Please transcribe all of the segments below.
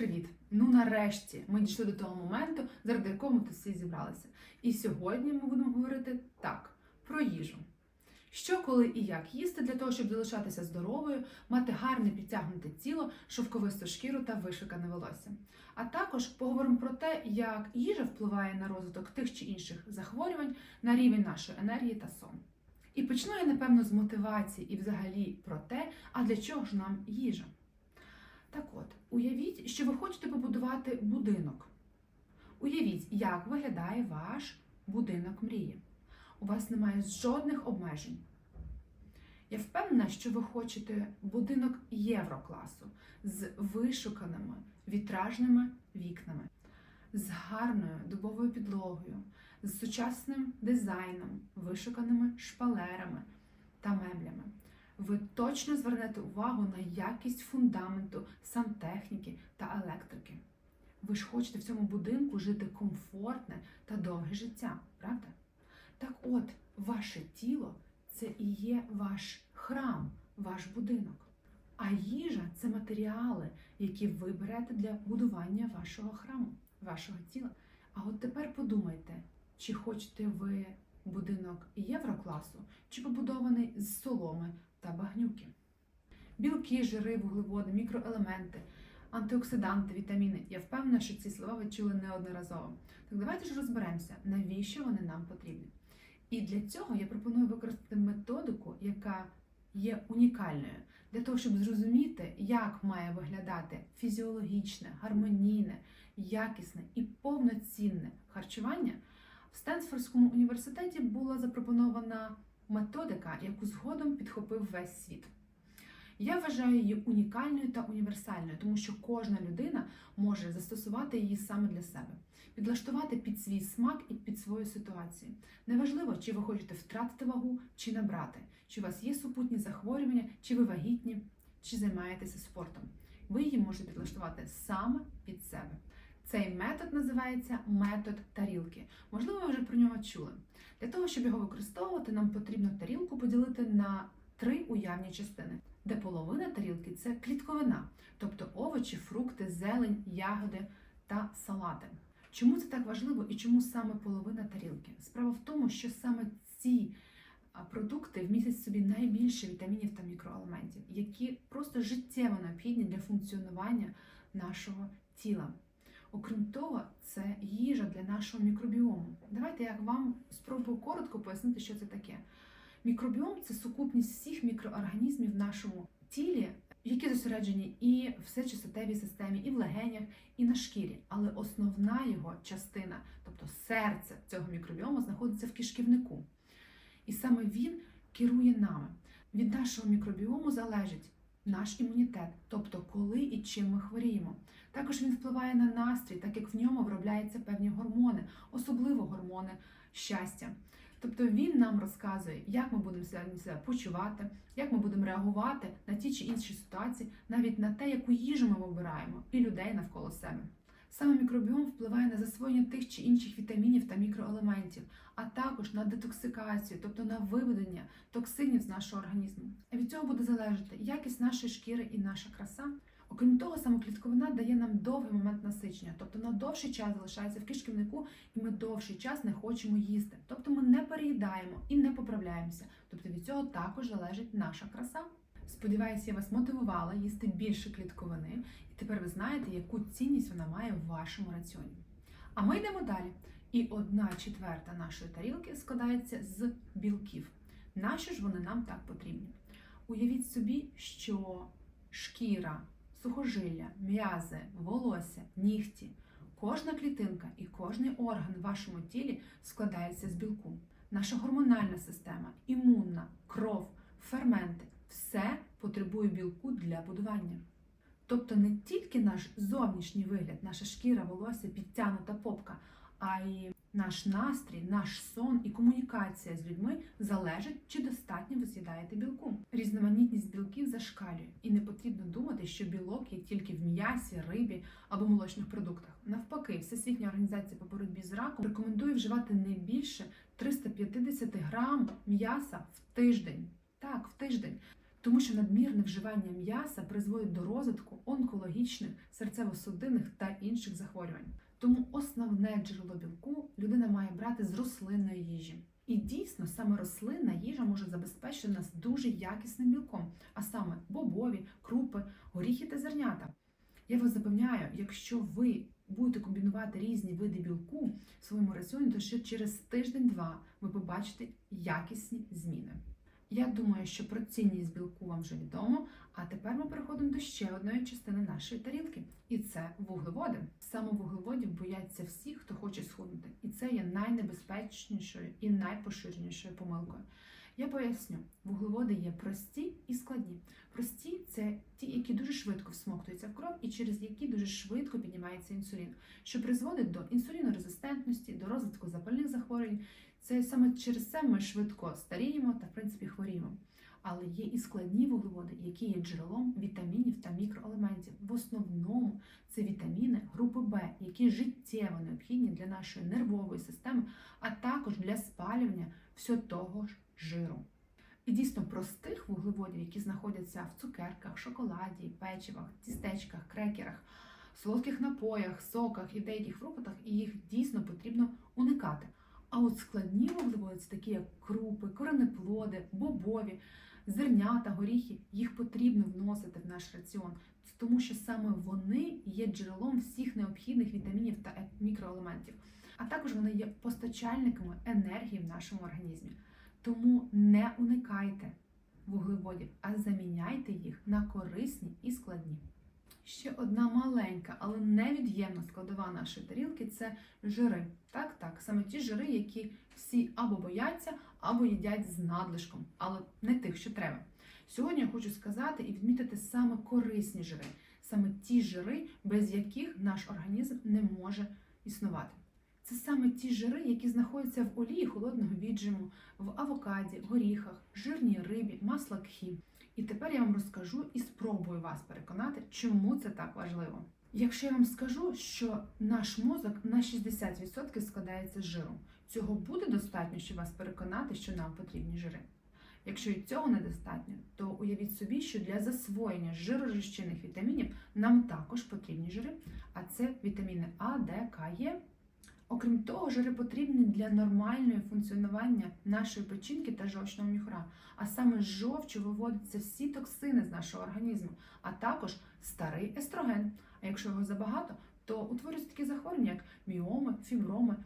Привіт! Ну нарешті ми дійшли до того моменту, заради якого ми всі зібралися. І сьогодні ми будемо говорити так про їжу. Що, коли і як їсти для того, щоб залишатися здоровою, мати гарне підтягнуте тіло, шовковисту шкіру та вишикане волосся. А також поговоримо про те, як їжа впливає на розвиток тих чи інших захворювань, на рівень нашої енергії та сон. І почну я, напевно, з мотивації і взагалі про те, а для чого ж нам їжа. Так от, уявіть, що ви хочете побудувати будинок. Уявіть, як виглядає ваш будинок мрії. У вас немає жодних обмежень. Я впевнена, що ви хочете будинок єврокласу з вишуканими вітражними вікнами, з гарною дубовою підлогою, з сучасним дизайном, вишуканими шпалерами та меблями ви точно звернете увагу на якість фундаменту, сантехніки та електрики. Ви ж хочете в цьому будинку жити комфортне та довге життя, правда? Так от, ваше тіло це і є ваш храм, ваш будинок. А їжа це матеріали, які ви берете для будування вашого храму, вашого тіла. А от тепер подумайте, чи хочете ви будинок єврокласу, чи побудований з соломи та багнюки. Білки, жири, вуглеводи, мікроелементи, антиоксиданти, вітаміни. Я впевнена, що ці слова ви чули неодноразово. Так давайте ж розберемося, навіщо вони нам потрібні. І для цього я пропоную використати методику, яка є унікальною, для того, щоб зрозуміти, як має виглядати фізіологічне, гармонійне, якісне і повноцінне харчування. В Стенфордському університеті була запропонована методика, яку згодом підхопив весь світ. Я вважаю її унікальною та універсальною, тому що кожна людина може застосувати її саме для себе, підлаштувати під свій смак і під свою ситуацію. Неважливо, чи ви хочете втратити вагу, чи набрати, чи у вас є супутні захворювання, чи ви вагітні, чи займаєтеся спортом. Ви її можете підлаштувати саме під себе. Цей метод називається метод тарілки. Можливо, ви вже про нього чули. Для того, щоб його використовувати, нам потрібно тарілку поділити на три уявні частини, де половина тарілки це клітковина, тобто овочі, фрукти, зелень, ягоди та салати. Чому це так важливо і чому саме половина тарілки? Справа в тому, що саме ці продукти вмістять собі найбільше вітамінів та мікроелементів, які просто життєво необхідні для функціонування нашого тіла. Окрім того, це їжа для нашого мікробіому. Давайте я вам спробую коротко пояснити, що це таке. Мікробіом це сукупність всіх мікроорганізмів в нашому тілі, які зосереджені і в всечистотевій системі, і в легенях, і на шкірі. Але основна його частина, тобто серце цього мікробіому, знаходиться в кишківнику. І саме він керує нами. Від нашого мікробіому залежить наш імунітет, тобто коли і чим ми хворіємо. Також він впливає на настрій, так як в ньому виробляються певні гормони, особливо гормони щастя. Тобто він нам розказує, як ми будемо себе почувати, як ми будемо реагувати на ті чи інші ситуації, навіть на те, яку їжу ми вибираємо, і людей навколо себе. Саме мікробіом впливає на засвоєння тих чи інших вітамінів та мікроелементів, а також на детоксикацію, тобто на виведення токсинів з нашого організму. А від цього буде залежати якість нашої шкіри і наша краса. Окрім того, саме клітковина дає нам довгий момент насичення, тобто на довший час залишається в кишківнику, і ми довший час не хочемо їсти. Тобто ми не переїдаємо і не поправляємося. Тобто від цього також залежить наша краса. Сподіваюся, я вас мотивувала їсти більше клітковини, і тепер ви знаєте, яку цінність вона має в вашому раціоні. А ми йдемо далі. І одна четверта нашої тарілки складається з білків. Нащо ж вони нам так потрібні? Уявіть собі, що шкіра, сухожилля, м'язи, волосся, нігті, кожна клітинка і кожний орган в вашому тілі складається з білку. Наша гормональна система, імунна, кров, ферменти все потребує білку для будування. Тобто не тільки наш зовнішній вигляд, наша шкіра, волосся, підтягнута попка, а й наш настрій, наш сон і комунікація з людьми залежить, чи достатньо ви з'їдаєте білку. Різноманітність білків зашкалює, і не потрібно думати, що білок є тільки в м'ясі, рибі або молочних продуктах. Навпаки, Всесвітня організація по боротьбі з раком рекомендує вживати не більше 350 грам м'яса в тиждень. Так, в тиждень. Тому що надмірне вживання м'яса призводить до розвитку онкологічних, серцево-судинних та інших захворювань. Тому основне джерело білку людина має брати з рослинної їжі. І дійсно саме рослинна їжа може забезпечити нас дуже якісним білком, а саме бобові, крупи, горіхи та зернята. Я вас запевняю, якщо ви будете комбінувати різні види білку в своєму раціоні, то ще через тиждень-два ви побачите якісні зміни. Я думаю, що про цінність білку вам вже відомо. А тепер ми переходимо до ще одної частини нашої тарілки, і це вуглеводи. Саме вуглеводів бояться всі, хто хоче схуднути, і це є найнебезпечнішою і найпоширенішою помилкою. Я поясню, вуглеводи є прості і складні. Прості це ті, які дуже швидко всмоктуються в кров і через які дуже швидко піднімається інсулін, що призводить до інсулінорезистентності, до розвитку запальних захворювань. Це саме через це ми швидко старіємо та в принципі хворіємо. Але є і складні вуглеводи, які є джерелом вітамінів та мікроелементів. В основному це вітаміни групи Б, які життєво необхідні для нашої нервової системи, а також для спалювання всього того ж жиру. І дійсно простих вуглеводів, які знаходяться в цукерках, шоколаді, печивах, тістечках, крекерах, солодких напоях, соках і деяких фруктах, їх дійсно потрібно уникати. А от складні вуглеводи це такі як крупи, коренеплоди, бобові, зернята, горіхи, їх потрібно вносити в наш раціон, тому що саме вони є джерелом всіх необхідних вітамінів та е- мікроелементів. А також вони є постачальниками енергії в нашому організмі. Тому не уникайте вуглеводів, а заміняйте їх на корисні і складні. Ще одна маленька, але невід'ємна складова нашої тарілки це жири. Так, так, саме ті жири, які всі або бояться, або їдять з надлишком, але не тих, що треба. Сьогодні я хочу сказати і відмітити саме корисні жири, саме ті жири, без яких наш організм не може існувати. Це саме ті жири, які знаходяться в олії холодного віджиму, в авокаді, горіхах, жирній рибі, масла кхі. І тепер я вам розкажу і спробую вас переконати, чому це так важливо. Якщо я вам скажу, що наш мозок на 60% складається з жиру, цього буде достатньо, щоб вас переконати, що нам потрібні жири. Якщо і цього недостатньо, то уявіть собі, що для засвоєння жиророзчинних вітамінів нам також потрібні жири, а це вітаміни А, Д, К, Е. Окрім того, жири потрібні для нормального функціонування нашої печінки та жовчного міхура. А саме з жовчу виводяться всі токсини з нашого організму, а також старий естроген. А якщо його забагато, то утворюються такі захворювання, як міоми, фіброми,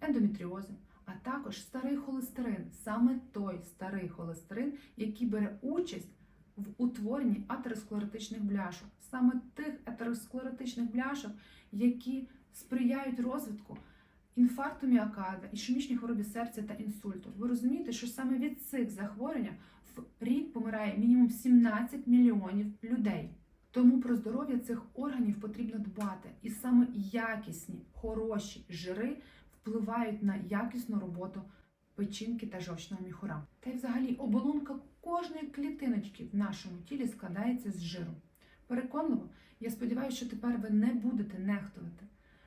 ендометріози, а також старий холестерин, саме той старий холестерин, який бере участь в утворенні атеросклеротичних бляшок, саме тих атеросклеротичних бляшок, які сприяють розвитку інфаркту міокарда, ішемічній хворобі серця та інсульту. Ви розумієте, що саме від цих захворювань в рік помирає мінімум 17 мільйонів людей. Тому про здоров'я цих органів потрібно дбати, і саме якісні, хороші жири впливають на якісну роботу печінки та жовчного міхура. Та й взагалі оболонка кожної клітиночки в нашому тілі складається з жиру. Переконливо, я сподіваюся, що тепер ви не будете нехтувати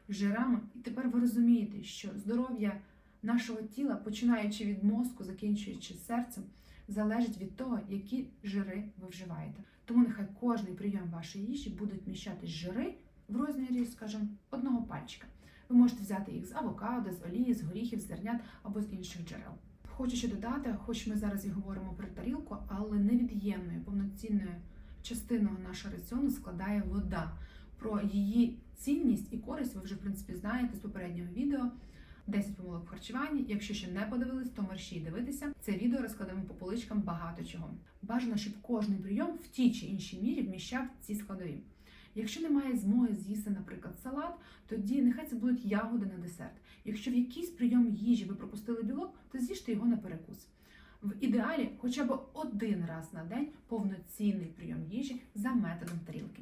жирами, тепер ви розумієте, що здоров'я нашого тіла, починаючи від мозку, закінчуючи серцем, залежить від того, які жири ви вживаєте. Тому нехай кожний прийом вашої їжі буде вміщати жири в розмірі, скажімо, одного пальчика. Ви можете взяти їх з авокадо, з олії, з горіхів, з зернят або з інших джерел. Хочу ще додати, хоч ми зараз і говоримо про тарілку, але невід'ємною повноцінною частиною нашого раціону складає вода. Про її цінність і користь ви вже в принципі знаєте з попереднього відео. 10 помилок в харчуванні. Якщо ще не подивились, то мерщій дивитися. Це відео розкладемо по поличкам багато чого. Бажано, щоб кожний прийом в тій чи іншій мірі вміщав ці складові. Якщо немає змоги з'їсти, наприклад, салат, тоді нехай це будуть ягоди на десерт. Якщо в якийсь прийом їжі ви пропустили білок, то з'їжте його на перекус. В ідеалі хоча б один раз на день повноцінний прийом їжі за методом тарілки.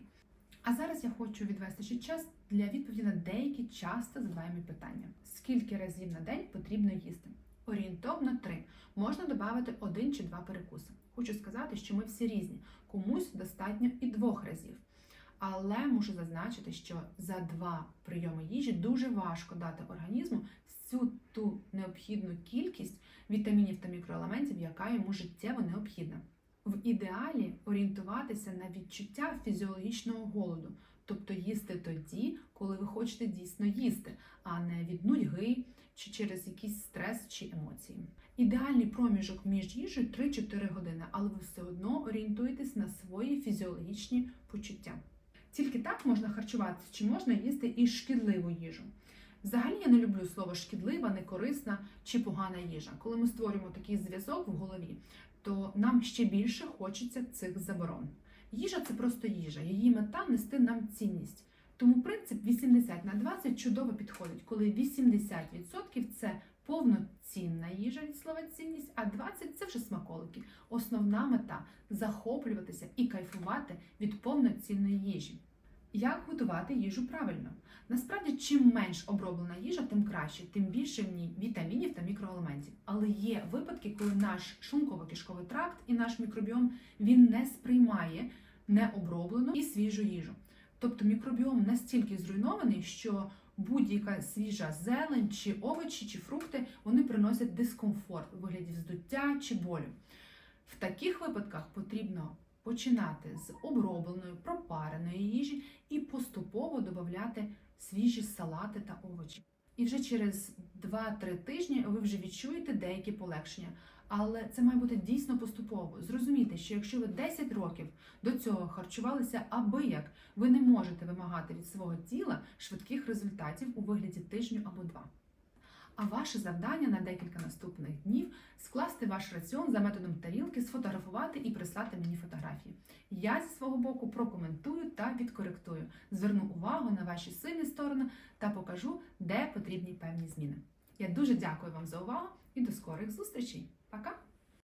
А зараз я хочу відвести ще час для відповіді на деякі часто задаваємі питання: скільки разів на день потрібно їсти? Орієнтовно 3. Можна додати один чи два перекуси. Хочу сказати, що ми всі різні, комусь достатньо і двох разів. Але мушу зазначити, що за два прийоми їжі дуже важко дати організму всю ту необхідну кількість вітамінів та мікроелементів, яка йому життєво необхідна. В ідеалі орієнтуватися на відчуття фізіологічного голоду, тобто їсти тоді, коли ви хочете дійсно їсти, а не від нудьги чи через якийсь стрес чи емоції. Ідеальний проміжок між їжею 3-4 години, але ви все одно орієнтуєтесь на свої фізіологічні почуття. Тільки так можна харчуватися, чи можна їсти і шкідливу їжу. Взагалі я не люблю слово шкідлива, некорисна чи погана їжа. Коли ми створюємо такий зв'язок в голові, то нам ще більше хочеться цих заборон. Їжа це просто їжа, її мета нести нам цінність. Тому принцип 80 на 20 чудово підходить, коли 80% це повноцінна їжа від слова цінність, а 20 це вже смаколики. Основна мета захоплюватися і кайфувати від повноцінної їжі. Як готувати їжу правильно? Насправді, чим менш оброблена їжа, тим краще, тим більше в ній вітамінів та мікроелементів. Але є випадки, коли наш шлунково-кишковий тракт і наш мікробіом він не сприймає необроблену і свіжу їжу. Тобто мікробіом настільки зруйнований, що будь-яка свіжа зелень, чи овочі, чи фрукти вони приносять дискомфорт у вигляді вздуття чи болю. В таких випадках потрібно починати з обробленої, пропареної їжі і поступово додати свіжі салати та овочі. І вже через 2-3 тижні ви вже відчуєте деякі полегшення. Але це має бути дійсно поступово. Зрозумійте, що якщо ви 10 років до цього харчувалися аби як, ви не можете вимагати від свого тіла швидких результатів у вигляді тижню або два. А ваше завдання на декілька наступних днів скласти ваш раціон за методом тарілки, сфотографувати і прислати мені фотографії. Я зі свого боку прокоментую та відкоректую, зверну увагу на ваші сильні сторони та покажу, де потрібні певні зміни. Я дуже дякую вам за увагу і до скорих зустрічей. Пока!